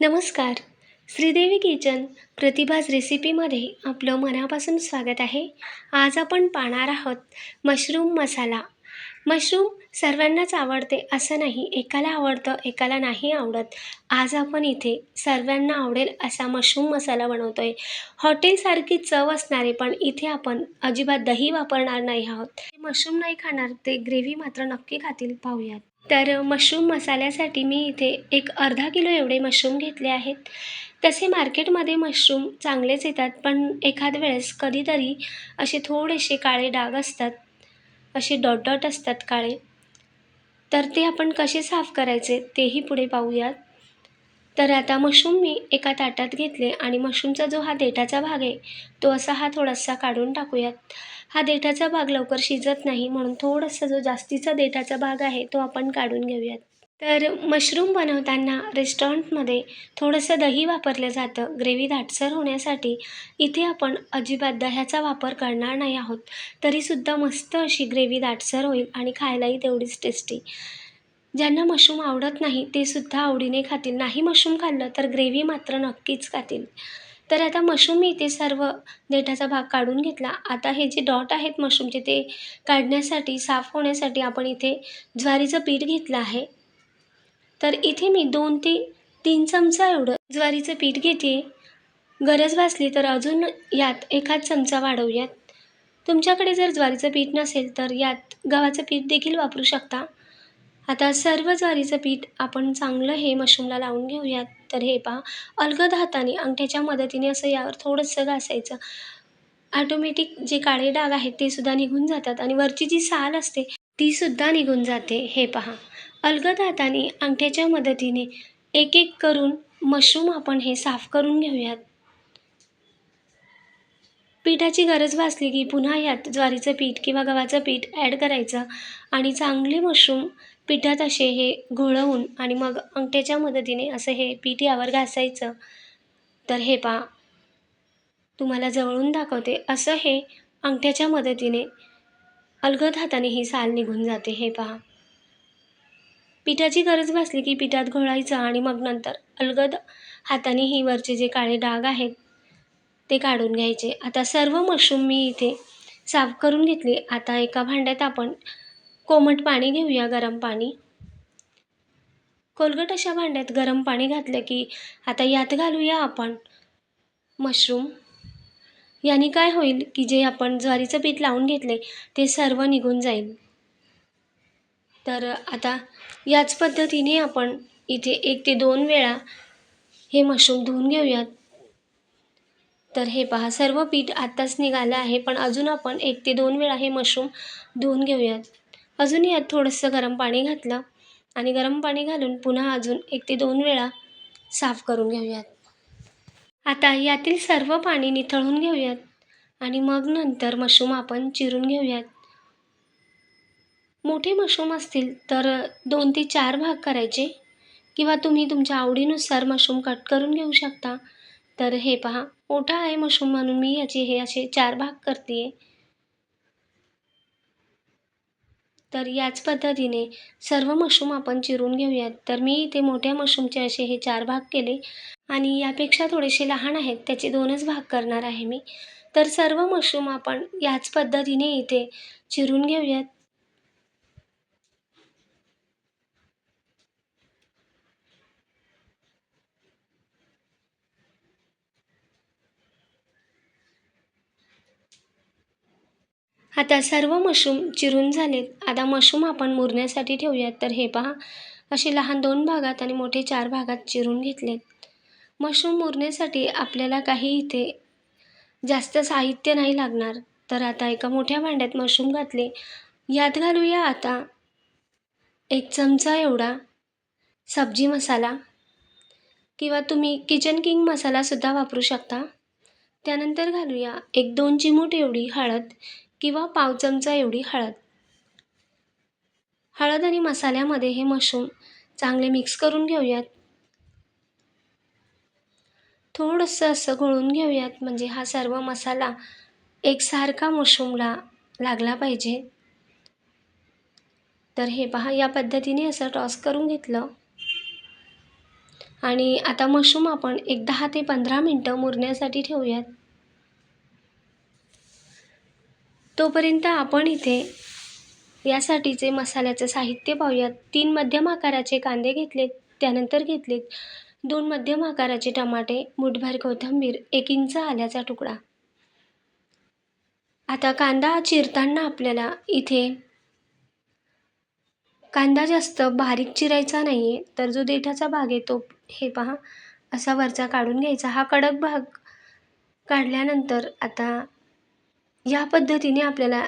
नमस्कार. श्रीदेवी किचन प्रतिभाज रेसिपीमध्ये आपलं मनापासून स्वागत आहे. आज आपण पाहणार आहोत मशरूम मसाला. मशरूम सर्वांनाच आवडते असं नाही एकाला आवडतं एकाला नाही आवडत. आज आपण इथे सर्वांना आवडेल असा मशरूम मसाला बनवतो आहे हॉटेलसारखी चव असणारे पण इथे आपण अजिबात दही वापरणार नाही आहोत. मशरूम नाही खाणार ते ग्रेव्ही मात्र नक्की खातील पाहूयात. तर मशरूम मसाल्यासाठी मी इथे एक अर्धा किलो एवढे मशरूम घेतले आहेत. तसे मार्केटमध्ये मशरूम चांगलेच येतात पण एखाद वेळेस कधीतरी असे थोडेसे काळे डाग असतात असे डॉट डॉट असतात काळे. तर ते आपण कसे साफ करायचे तेही पुढे पाहूयात. तर आता मशरूम मी एका ताटात घेतले आणि मशरूमचा जो हा देठाचा भाग आहे तो असा हा थोडासा काढून टाकूयात. हा देठाचा भाग लवकर शिजत नाही म्हणून थोडासा जो जास्तीचा देठाचा भाग आहे तो आपण काढून घेऊयात. तर मशरूम बनवताना रेस्टॉरंटमध्ये थोडंसं दही वापरलं जातं ग्रेव्ही दाटसर होण्यासाठी. इथे आपण अजिबात दह्याचा वापर करणार नाही आहोत तरीसुद्धा मस्त अशी ग्रेव्ही दाटसर होईल आणि खायलाही तेवढीच टेस्टी. ज्यांना मशरूम आवडत नाही ते सुद्धा आवडीने खातील. नाही मशरूम खाल्लं तर ग्रेव्ही मात्र नक्कीच खातील. तर आता मशरूम मी इथे सर्व देठाचा भाग काढून घेतला. आता हे जे डॉट आहेत मशरूमचे ते काढण्यासाठी साफ होण्यासाठी आपण इथे ज्वारीचं पीठ घेतलं आहे. तर इथे मी दोन ते तीन चमचा एवढं ज्वारीचं पीठ घेते. गरज भासली तर अजून यात एखाद चमचा वाढवूयात. तुमच्याकडे जर ज्वारीचं पीठ नसेल तर यात गव्हाचं पीठ देखील वापरू शकता. आता सर्व ज्वारीचं पीठ आपण चांगलं हे मशरूमला लावून घेऊयात. तर हे पहा अलगद हाताने अंगठ्याच्या मदतीने असं यावर थोडंसं घासायचं. ॲटोमॅटिक जे काळे डाग आहेत ते सुद्धा निघून जातात आणि वरची जी साल असते ती सुद्धा निघून जाते. हे पहा अलगद हाताने अंगठ्याच्या मदतीने एक एक करून मशरूम आपण हे साफ करून घेऊयात. पिठाची गरज भासली की पुन्हा यात ज्वारीचं पीठ किंवा गव्हाचं पीठ ॲड करायचं आणि चांगले मशरूम पिठात असे हे घोळवून आणि मग अंगठ्याच्या मदतीने असं हे पीठ यावर घासायचं. तर हे पहा. तुम्हाला जवळून दाखवते. असं हे अंगठ्याच्या मदतीने अलगद हाताने ही साल निघून जाते. हे पहा. पिठाची गरज भासली की पिठात घोळायचं आणि मग नंतर अलगद हाताने ही वरचे जे काळे डाग आहेत ते काढून घ्यायचे. आता सर्व मशरूम मी इथे साफ करून घेतले. आता एका भांड्यात आपण कोमट पाणी घेऊया गरम पाणी. कोलगट अशा भांड्यात गरम पाणी घातलं की आता यात घालूया आपण मशरूम. याने काय होईल की जे आपण ज्वारीचं पीठ लावून घेतले ते सर्व निघून जाईल. तर आता याच पद्धतीने आपण इथे एक ते दोन वेळा हे मशरूम धुवून घेऊयात. तर हे पहा सर्व पीठ आत्ताच निघालं आहे पण अजून आपण एक ते दोन वेळा हे मशरूम धुवून घेऊयात. अजून यात थोडंसं गरम पाणी घातलं आणि गरम पाणी घालून पुन्हा अजून एक ते दोन वेळा साफ करून घेऊयात. आता यातील सर्व पाणी निथळून घेऊयात आणि मग नंतर मशरूम आपण चिरून घेऊयात. मोठे मशरूम असतील तर दोन ते चार भाग करायचे किंवा तुम्ही तुमच्या आवडीनुसार मशरूम कट करून घेऊ शकता. तर हे पहा मोठा आहे मशरूम म्हणून मी याचे हे असे चार भाग करते आहे तर याच पद्धतीने सर्व मशरूम आपण चिरून घेऊयात. तर मी इथे मोठ्या मशरूमचे असे हे चार भाग केले आणि यापेक्षा थोडेसे लहान आहेत त्याचे दोनच भाग करणार आहे मी. तर सर्व मशरूम आपण याच पद्धतीने इथे चिरून घेऊयात. आता सर्व मशरूम चिरून झालेत. आता मशरूम आपण मुरण्यासाठी ठेवूयात. तर हे पहा असे लहान दोन भागात आणि मोठे चार भागात चिरून घेतलेत. मशरूम मुरण्यासाठी आपल्याला काही इथे जास्त साहित्य नाही लागणार. तर आता एका मोठ्या भांड्यात मशरूम घातले. यात घालूया आता एक चमचा एवढा सब्जी मसाला. किंवा तुम्ही किचन किंग मसालासुद्धा वापरू शकता. त्यानंतर घालूया एक दोन चिमूट एवढी हळद. किंवा पाव चमचा एवढी हळद. हळद आणि मसाल्यामध्ये हे मशरूम चांगले मिक्स करून घेऊयात. थोडंसं असं घोळून घेऊयात म्हणजे हा सर्व मसाला एकसारखा मशरूमला लागला पाहिजे. तर हे पहा या पद्धतीने असं टॉस करून घेतलं. आणि आता मशरूम आपण एक दहा ते पंधरा मिनटं मुरण्यासाठी ठेवूयात. तोपर्यंत आपण इथे यासाठीचे मसाल्याचं साहित्य पाहूयात तीन मध्यम आकाराचे कांदे घेतलेत त्यानंतर घेतलेत दोन मध्यम आकाराचे टमाटे मुठभर कोथिंबीर एक इंच आल्याचा तुकडा. आता कांदा चिरताना आपल्याला इथे कांदा जास्त बारीक चिरायचा नाही आहे तर जो देठाचा भाग आहे तो हे पहा असा वरचा काढून घ्यायचा. हा कडक भाग काढल्यानंतर आता या पद्धतीने आपल्याला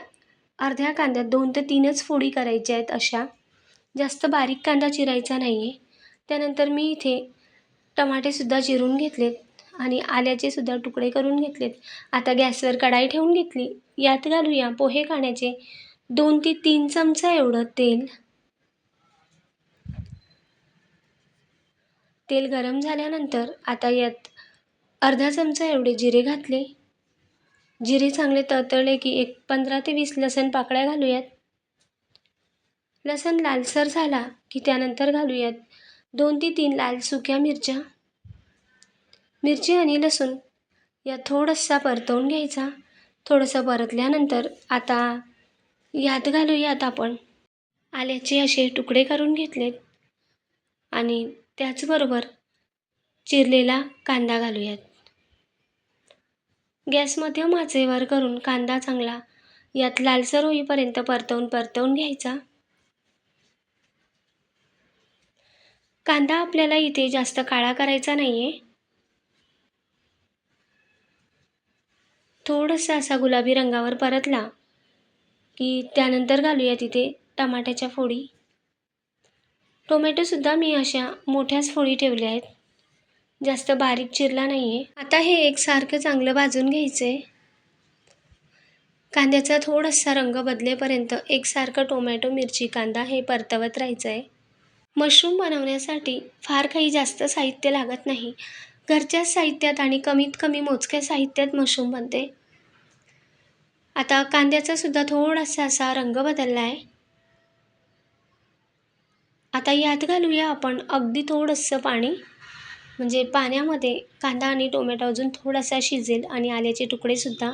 अर्ध्या कांद्यात दोन ते तीनच फोडी करायच्या आहेत अशा. जास्त बारीक कांदा चिरायचा नाही आहे त्यानंतर मी इथे टमाटेसुद्धा चिरून घेतलेत आणि आल्याचे सुद्धा तुकडे करून घेतलेत. आता गॅसवर कढाई ठेवून घेतली. यात घालूया पोहे खाण्याचे दोन ते तीन चमचा एवढं तेल. तेल गरम झाल्यानंतर आता यात अर्धा चमचा एवढे जिरे घातले. जिरे चांगले तळतळले की एक पंधरा ते वीस लसण पाकळ्या घालूयात. लसण लालसर झाला की त्यानंतर घालूयात दोन ते तीन लाल सुक्या मिरच्या. मिरची आणि लसूण या थोडंसा परतवून घ्यायचा. थोडंसं परतल्यानंतर आता यात घालूयात आपण आल्याचे असे तुकडे करून घेतलेत. आणि त्याचबरोबर चिरलेला कांदा घालूयात. गॅस मध्यम आचेवर करून कांदा चांगला यात लालसर होईपर्यंत परतवून परतवून घ्यायचा. कांदा आपल्याला इथे जास्त काळा करायचा नाही आहे थोडासा असा गुलाबी रंगावर परतला की त्यानंतर घालूया तिथे टमाट्याच्या फोडी. टोमॅटोसुद्धा मी अशा मोठ्याच फोडी ठेवल्या आहेत. जास्त बारीक चिरला नाही आहे आता हे एकसारखं चांगलं भाजून घ्यायचं आहे कांद्याचा थोडासा रंग बदलेपर्यंत एकसारखं टोमॅटो मिरची कांदा हे परतवत राहायचं आहे मशरूम बनवण्यासाठी फार काही जास्त साहित्य लागत नाही. घरच्याच साहित्यात आणि कमीत कमी मोजक्या साहित्यात मशरूम बनते. आता कांद्याचा सुद्धा थोडासा असा रंग बदलला आहे आता यात घालूया आपण अगदी थोडंसं पाणी. म्हणजे पाण्यामध्ये कांदा आणि टोमॅटो अजून थोडासा शिजेल आणि आल्याचे तुकडेसुद्धा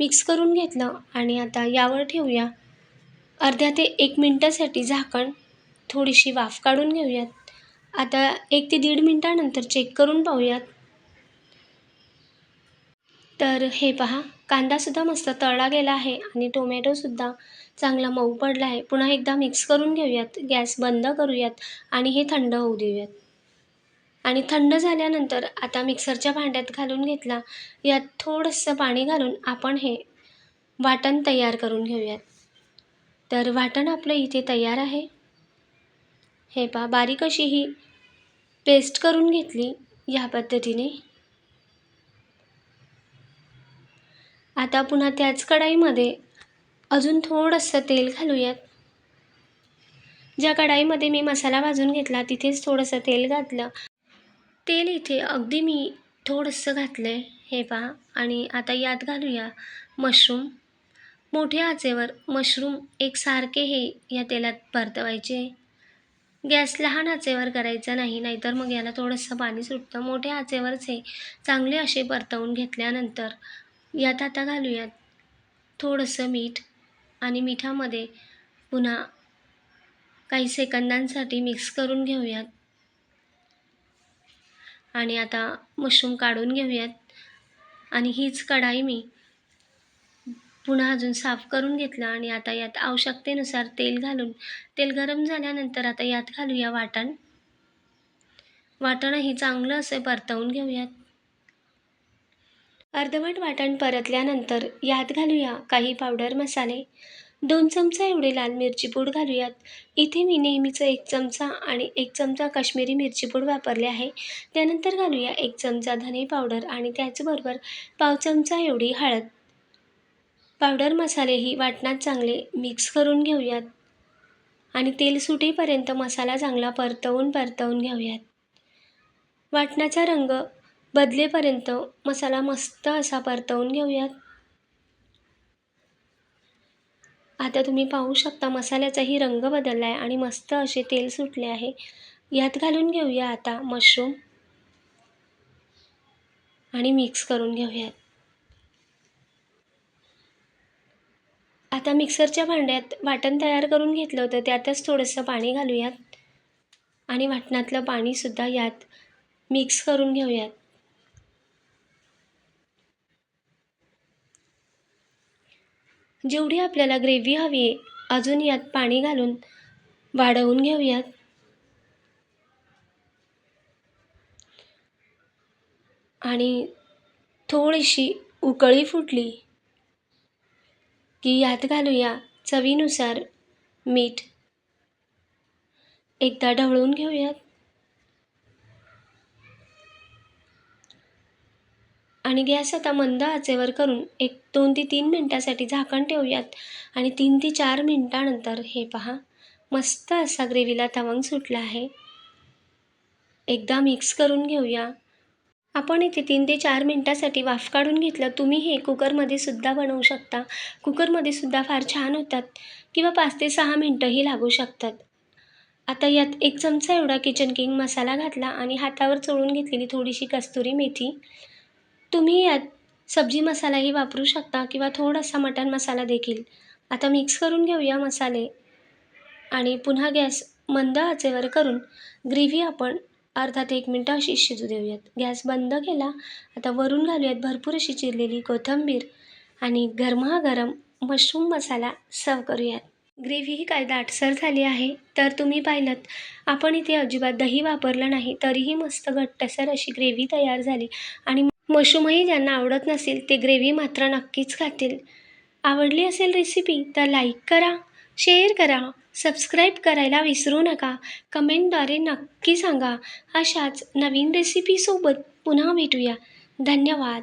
मिक्स करून घेतलं आणि आता यावर ठेवूया. अर्ध्या ते एक मिनटासाठी झाकण थोडीशी वाफ काढून घेऊयात. आता एक ते दीड मिनटानंतर चेक करून पाहूयात. तर हे पहा कांदासुद्धा मस्त तळला गेला आहे आणि टोमॅटोसुद्धा चांगला मऊ पडला आहे. पुन्हा एकदा मिक्स करून घेऊयात. गॅस बंद करूयात आणि हे थंड होऊ देऊयात. आणि थंड झाल्यानंतर आता मिक्सरच्या भांड्यात घालून घेतला. यात थोडंसं पाणी घालून आपण हे वाटण तयार करून घेऊयात. तर वाटण आपलं इथे तयार आहे. हे पा बारीक अशी ही पेस्ट करून घेतली या पद्धतीने. आता पुन्हा त्याच कढाईमध्ये अजून थोडंसं तेल घालूयात. ज्या कढाईमध्ये मी मसाला भाजून घेतला तिथेच थोडंसं तेल घातलं. तेल इथे अगदी मी थोडंसं घातलं आहे हे पहा. आणि आता यात घालूया मशरूम. मोठ्या आचेवर मशरूम एकसारखे हे या तेलात परतवायचे. गॅस लहान आचेवर करायचा नाही नाहीतर मग याला थोडंसं पाणी सुटतं. मोठ्या आचेवरच हे चांगले असे परतवून घेतल्यानंतर यात आता घालूयात थोडंसं मीठ आणि मिठामध्ये पुन्हा काही सेकंदांसाठी मिक्स करून घेऊयात. आणि आता मशरूम काढून घेऊयात. आणि हीच कढाई मी पुन्हा अजून साफ करून घेतलं आणि आता यात आवश्यकतेनुसार तेल घालून तेल गरम झाल्यानंतर आता यात घालूया वाटण. वाटणही चांगलं असे परतवून घेऊयात. अर्धवट वाटण परतल्यानंतर यात घालूया काही पावडर मसाले. दोन चमचा एवढे लाल मिरची पूड घालूयात. इथे मी नेहमीचं एक चमचा आणि एक चमचा काश्मीरी मिरची पूड वापरले आहे. त्यानंतर घालूया एक चमचा धने पावडर आणि त्याचबरोबर पाव चमचा एवढी हळद. पावडर मसालेही वाटणात चांगले मिक्स करून घेऊयात. आणि तेल सुटेपर्यंत मसाला चांगला परतवून परतवून घेऊयात. वाटणाचा रंग बदलेपर्यंत मसाला मस्त असा परतवून घेऊयात. आता तुम्ही पाहू शकता मसाल्याचाही रंग बदलला आहे आणि मस्त असे तेल सुटले आहे. यात घालून घेऊया आता मशरूम. आणि मिक्स करून घेऊयात. आता मिक्सरच्या भांड्यात वाटण तयार करून घेतलं होतं त्यातच थोडंसं पाणी घालूयात. आणि वाटणातलं पाणीसुद्धा यात मिक्स करून घेऊयात. जेवढी आपल्याला ग्रेव्ही हवी आहे अजून यात पाणी घालून वाढवून घेऊयात. आणि थोडीशी उकळी फुटली की यात घालूया चवीनुसार मीठ. एकदा ढवळून घेऊयात. आणि गॅस आता मंद आचेवर करून एक दोन ते तीन मिनटासाठी झाकण ठेवूयात. आणि तीन ते चार मिनटानंतर हे पहा मस्त असा ग्रेव्हीला तवंग सुटला आहे. एकदा मिक्स करून घेऊया. आपण इथे तीन ते चार मिनटासाठी वाफ काढून घेतलं तुम्ही हे कुकरमध्ये सुद्धा बनवू शकता. कुकरमध्ये सुद्धा फार छान होतात किंवा पाच ते सहा मिनटंही लागू शकतात. आता यात एक चमचा एवढा किचन किंग मसाला घातला आणि हातावर चोळून घेतलेली थोडीशी कस्तुरी मेथी. तुम्ही यात सब्जी मसालाही वापरू शकता किंवा थोडासा मटण मसाला देखील. आता मिक्स करून घेऊया मसाले. आणि पुन्हा गॅस मंद आचेवर करून ग्रेव्ही आपण अर्धा ते एक मिनटं अशी शिजू देऊयात. गॅस बंद केला आता वरून घालूयात भरपूर अशी चिरलेली कोथिंबीर आणि गरमागरम मशरूम मसाला सर्व करूयात. ग्रेव्ही ही काय दाटसर झाली आहे. तर तुम्ही पाहिलं आपण इथे अजिबात दही वापरलं नाही तरीही मस्त घट्टसर अशी ग्रेव्ही तयार झाली आणि मशरूमही ज्यांना आवडत नसेल ते ग्रेव्ही मात्र नक्कीच खातील. आवडली असेल रेसिपी तर लाईक करा शेअर करा सबस्क्राईब करायला विसरू नका. कमेंटद्वारे नक्की सांगा. अशाच नवीन रेसिपीसोबत पुन्हा भेटूया. धन्यवाद.